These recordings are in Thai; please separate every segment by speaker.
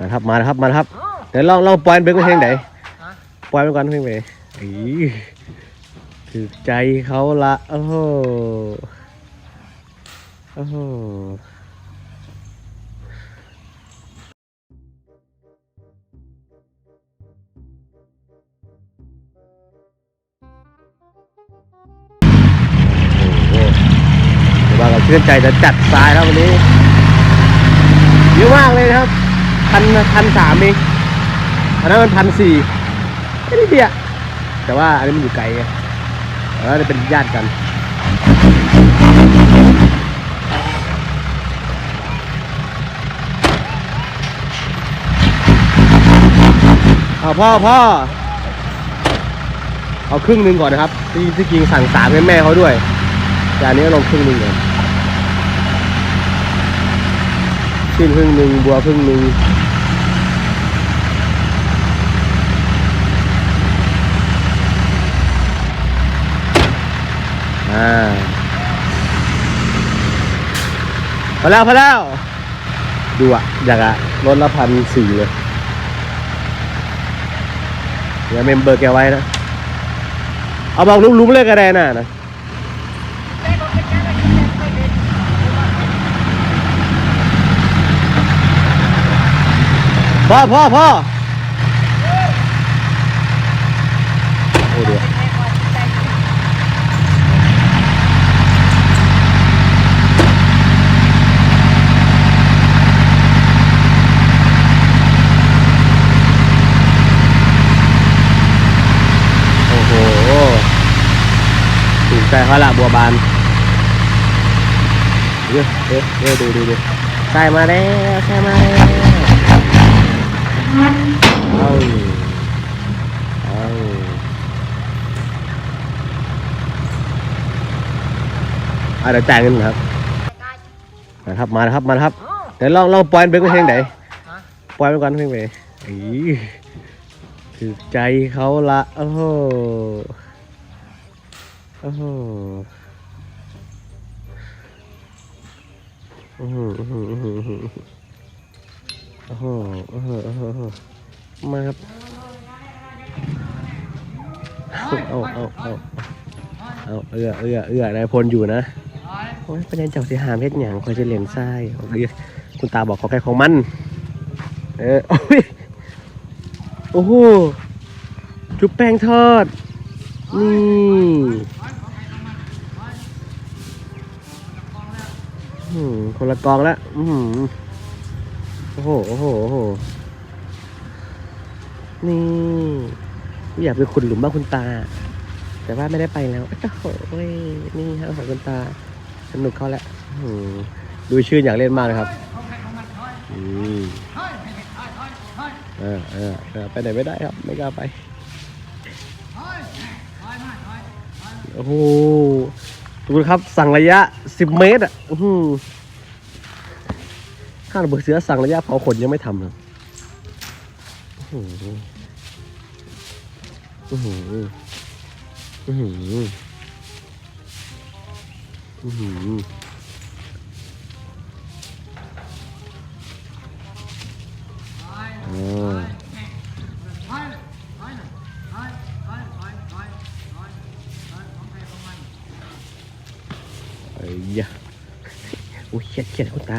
Speaker 1: นะครับมาครับมาครับเดี๋ยวลองลองปล่อยมันเป็นเพลงไหนปล่อยมันก่อนเพลงไหนอีถือใจเขาละโอ้โหโอ้โหโอ้โหเดี๋ยวว่ากับเชื่อนใจจะจัดทรายแล้ววันนี้เยอะมากเลยนะครับ พันพันสามเองอันนั้นมันพันสี่ไม่ได้เดียวแต่ว่าอันนี้มันอยู่ไกลไงแล้วจะเป็นญาติกันเอาพ่อพ่อเอาครึ่งหนึ่งก่อนนะครับที่ที่จริงสั่งสามให้แม่เขาด้วยแต่อันนี้ลงครึ่งหนึ่งก่อน ขึ้นครึ่งหนึ่งบัวครึ่งหนึ่งอ่าพอแล้วพอแล้ว ดูอะอยากอะรถละพันสี่เลยเดี๋ยเมมเบอร์แกไว้นะ เอาบอกลุงๆเลยก็ได้นะนะ พ่อพ่อพ่อโอ้เดี๋ยวโอ้โหถูกใจเขาละบัวบานเดี๋ยวเยวเย้ดูดูดูใส่มาแล้วใส่มาแล้ว เอาเอาอะเดี๋ยวจ่ายเงินครับนะครับมาครับมาครับเดี๋ยวลองลองปล่อยมันเป็นเพลงไหนปล่อยมันก่อนเพลงไหนอีถือใจเขาละโอ้โหโอ้โหโอ้โหโอ้โหโอ้โหโอ้ โอ้โหโอ้โหโอ้โหมาครับเอาเอาเอาเอาเอือเอือเอือนายพลอยู่นะโอ้ยประเด็นเจ้าสียหามเพชรหยังคอยจะเหรียญไส้เอาเดี๋ยคุณตาบอกขอแค่ของมัน เออโอ้ยโอ้โหจุบแป้งทอด นี่คนละกองและอืม อ้โห โอ้โห โอ้โห นี่อยากไปขุดหลุมบ้างคุณตา แต่ว่าไม่ได้ไปแล้ว โอ้โห นี่ครับของคุณตา สนุกเขาแหละอืมดูชื่นอยากเล่นมากนะครับอืมเออเออเออไปไหนไม่ได้ครับ ไม่กล้าไป โอ้โหดูนะครับ สั่งระยะ 10 เมตรอะอือ ข้าระเบิดเสือสั่งระยะเผาขนยังไม่ทำเลยอื้อหืออื้อหืออื้อหืออื้อหืออ๋อไอ้ยะโอ้ยเขียดเขียดคุณตา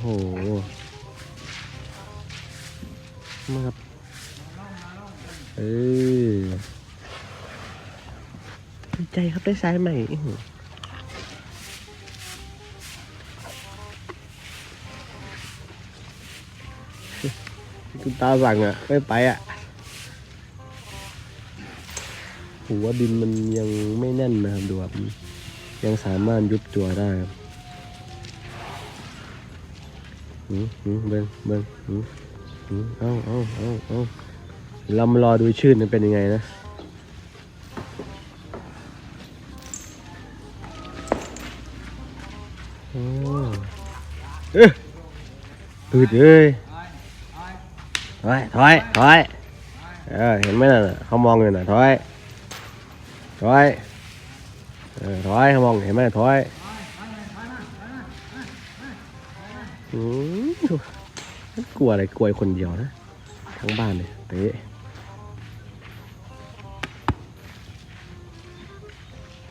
Speaker 1: โอ้โห
Speaker 2: มาค
Speaker 1: รับ เออดีใจครับได้สายใหม่คุณตาสั่งอะ ไม่ไปอะหัวดินมันยังไม่แน่นนะครับดูครับยังสามารถยุบตัวได้ครับ เบิ้งเบิ้งเอาเอาเอาเอาเรามารอดูชื่นมันเป็นยังไงนะโอ้เอ๊ะปืดเอ้ยถอย ถอย ถอย เออ เห็นไหมน่ะ เขามองอยู่น่ะ ถอย ถอย เออ ถอย เขามอง เห็นไหมถอย อืมกลัวอะไรกลัวคนเดียวนะ ทั้งบ้านเลยเป๊ะ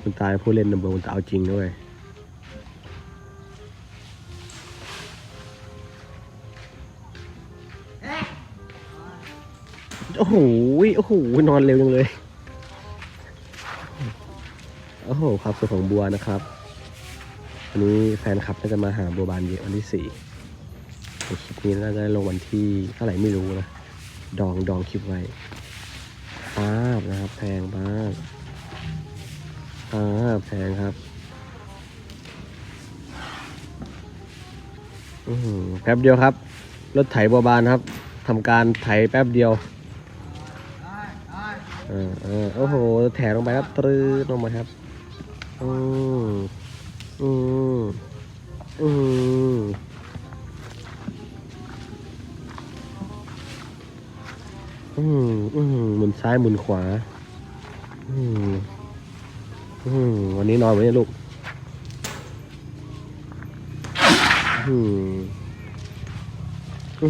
Speaker 1: คุณตายผู้เล่นนัมเบอร์คุณตาเอาจริงด้วยโอ้โห โอ้โห นอนเร็วจังเลย โอ้โหความสุขของบัวนะครับ วันนี้แฟนคลับน่าจะมาหาบัวบานเยอะวันที่สี่ คลิปนี้น่าจะลงวันที่เท่าไหร่ไม่รู้นะ ดองดองคลิปไว้ภาพนะครับ แพงมากภาพแพงครับอืแป๊บเดียวครับ รถไถบัวบานครับทำการไถแป๊บเดียวเออเออโอ้โห แถลงไปครับตรื้อลงมาครับอืมอืมอืม อืมอืมหมุนซ้ายหมุนขวา อืมอืมวันนี้นอนไหมเนี่ยลูก อืมอื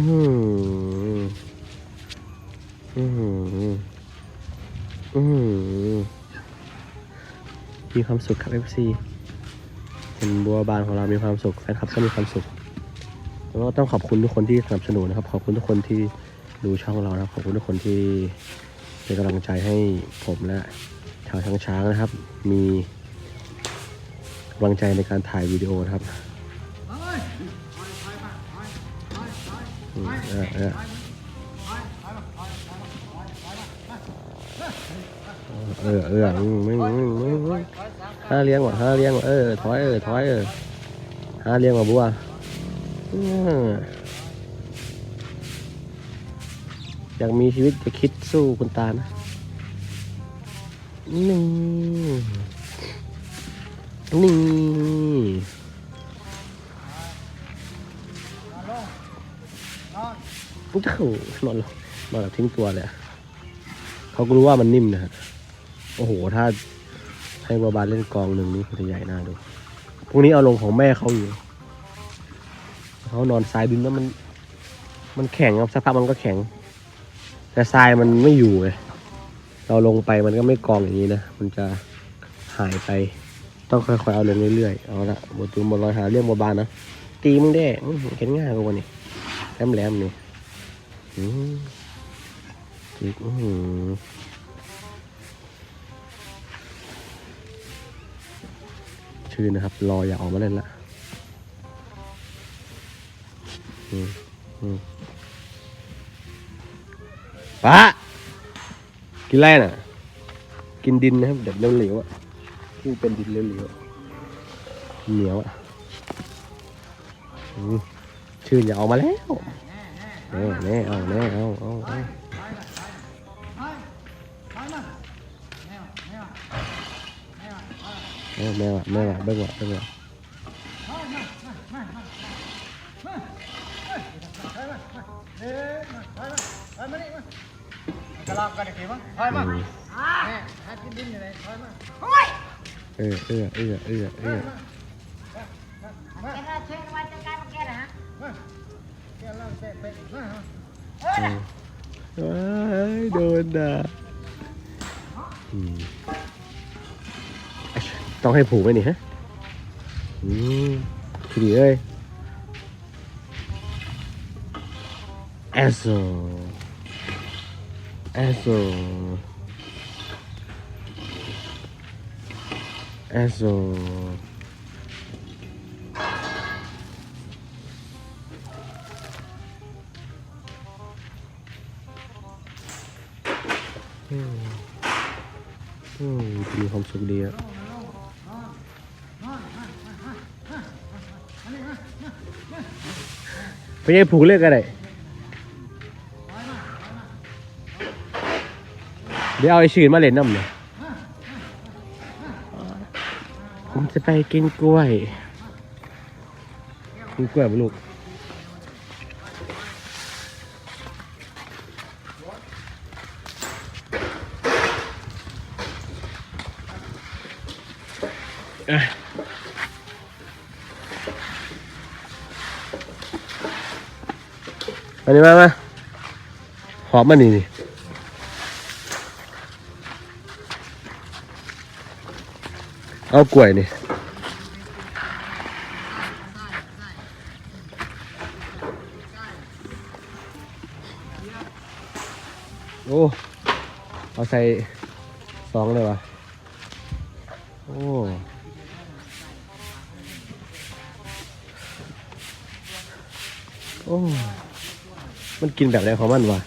Speaker 1: มอืมอืมมีความสุขครับ FC เห็นบัวบานของเรามีความสุขแฟนคลับก็มีความสุขแล้วก็ต้องขอบคุณทุกคนที่สนับสนุนนะครับ ขอบคุณทุกคนที่ ดูช่องเรานะครับขอบคุณทุกคนที่เป็นกำลังใจให้ผมและชาวช้างช้างนะครับ มีกำลังใจในการถ่ายวิดีโอนะครับเออเออเออเอออืมมึงมึงมึงมึงห้าเลี้ยงว่ะห้าเลี้ยงว่ะเออถอยเออถอยเออห้าเลี้ยงว่ะบัว อยากมีชีวิตจะคิดสู้คุณตานะนี่นี่โอ้โหนอนลงนอนแบบทิ้งตัวเลยอะเขาก็รู้ว่ามันนิ่มนะฮะโอ้โห ถ้าให้บาบาเล่นกองหนึ่งนี่คงจะใหญ่น่าดูพรุ่งนี้เอาลงของแม่เขาอยู่เขานอนทรายดินแล้วมัน มันแข็งครับสักพักมันก็แข็ง แต่ทรายมันไม่อยู่เลยเราลงไปมันก็ไม่กองอย่างนี้นะ มันจะหายไป ต้องค่อยๆเอาลงเรื่อยๆ เอาละบตูนบอลอยหาเรื่องบาบานนะ ตีมึงได้เห็นง่ายกว่านี่แหลมแหลมๆนี่อีกอื้อหือชื่อนะครับ รออย่าออกมาเล่นละอืมอืม ป้ากินอะไรน่ะ กินดินนะครับแบบเหลวๆอะที่เป็นดินเหลวๆอะเหนียวอะอืมชื่นอย่าออกมาแล้วแน่แน่เอาแน่เอาเอาเอาเอาแม่ว่ะแม่ว่ะเบิ้งว่ะเบิ้งว่ะ
Speaker 2: กระลอกกันกี่มั้งถอยมา
Speaker 1: อืม
Speaker 2: แม่ถ้ากินดินอยู่ไหนถอยมา
Speaker 1: เออเออเออเออเออ
Speaker 2: มา
Speaker 3: แกน่าช่วยมาจัดการกับแกนะฮะ
Speaker 2: มาแกเล่าเตะเป็ดมา
Speaker 1: เอ้ยโดนด่าอืมต้องให้ผูกไหมนี่ฮะอืมทีดีเอ้ยเอสโซ เอสโซเอสโซอืมมมีความสุขดีอะไปยัยผูกเลือกอะไร เดี๋ยวเอาไอ้ชื่นมาเล่นน้ำเนี่ยผมจะไปกินกล้วย กินกล้วยปะลูกเอ้ยอันนี้มามาหอมมันนี่นี่ เอากล้วยนี่โอ้เอาใส่สองเลยวะโอ้โอ้ มันกินแบบไหนของมันวะ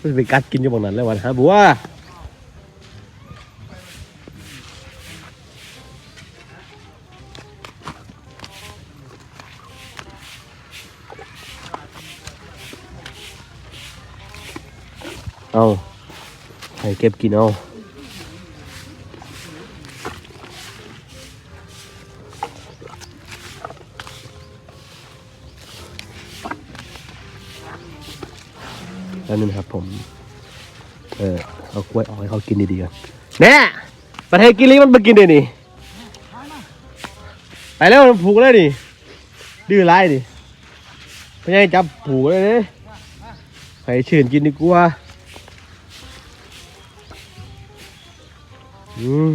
Speaker 1: มันไปกัดกินอยู่บางนั้นแล้ววันฮะบัว เอาให้เก็บกินเอาแล้วนี่ครับผม เออเอากล้วยออกให้เขากินดีๆก่อนแน่ประเทศกิลิมันมากินเดี๋ยวนี้ไปแล้วผูกเลยดิดื้อไร้ายดิไม่ใช่จับผูกเลยเด้ให้ชื่นกินดีกว่า อืม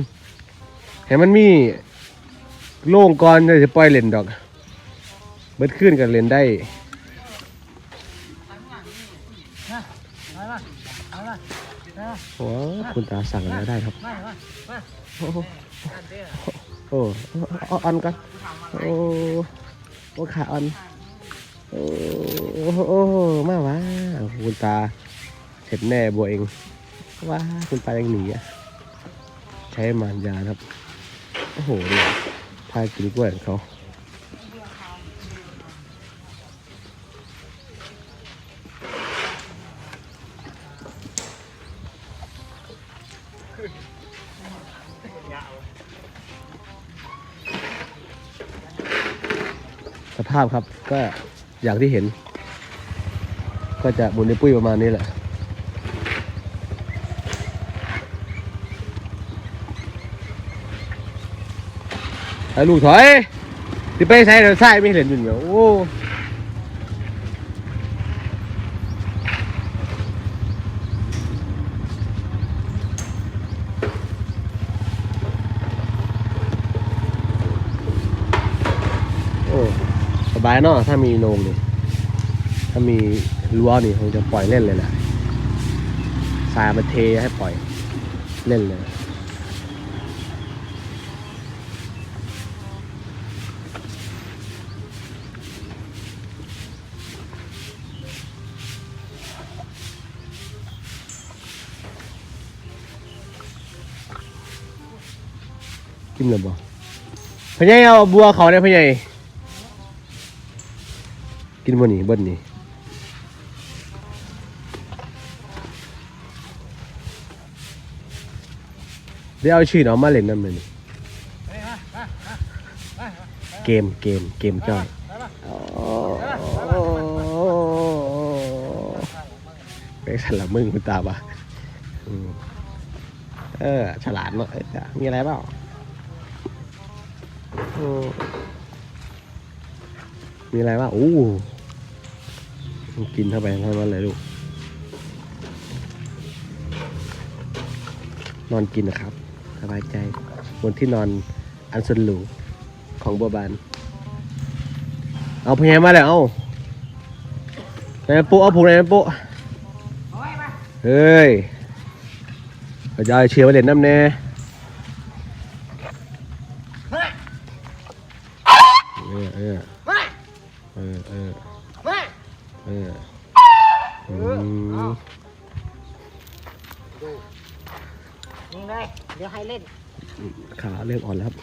Speaker 1: ให้มันมีโล่งก่อนจะปล่อยเล่นดอก เบิดขึ้นกันเล่นได้โอ้คุณตาสั่งแล้วได้ครับ โอ้โห
Speaker 2: อันเดียว
Speaker 1: โอ้เออนกันโอ้โอ้ขาออนโอ้โอ้มาวะคุณตาเสร็จแน่บัวเองว้าคุณตายังหนีอะ ใช้มารยาครับ โอ้โหเนี่ยพากินกล้วยของเขาสภาพครับก็อย่างที่เห็น ก็จะบุญในปุ้ยประมาณนี้แหละ ไอ้ลูกถอยที่ไปใส่เดี๋ยวใส่ไม่เห็นอยู่เหรอโอโอ้สบายเนาะถ้ามีโรงนี่ถ้ามีรั้วนี่คงจะปล่อยเล่นเลยแหละทรายมาเทให้ปล่อยเล่นเลย กินเลยบ่พะยัยเอาบัวเขาได้พะยัยกินบ่นี่บิ้นี่เดี๋ยวเอาชื่อน้องมาเล่นน้ำเลยเกมเกมเกมจ้อยไปสันละมึงคุณตาปะเออ ฉลาดเนาะมีอะไรเปล่า มีอะไรบ้างโอ้กินเข้าไปทั้งนั้นเลยลูก นอนกินนะครับ สบายใจ บนที่นอนอันสุดหรูของบัวบาน เอาพยายมาแล้วเอาไหนปุ๊เอาผูกไหนปุ๊
Speaker 2: เฮ้
Speaker 1: ยเราจะเอาเชียร์มาเล่นน้ำแน่ เริ่มอ่อนแล้วครับ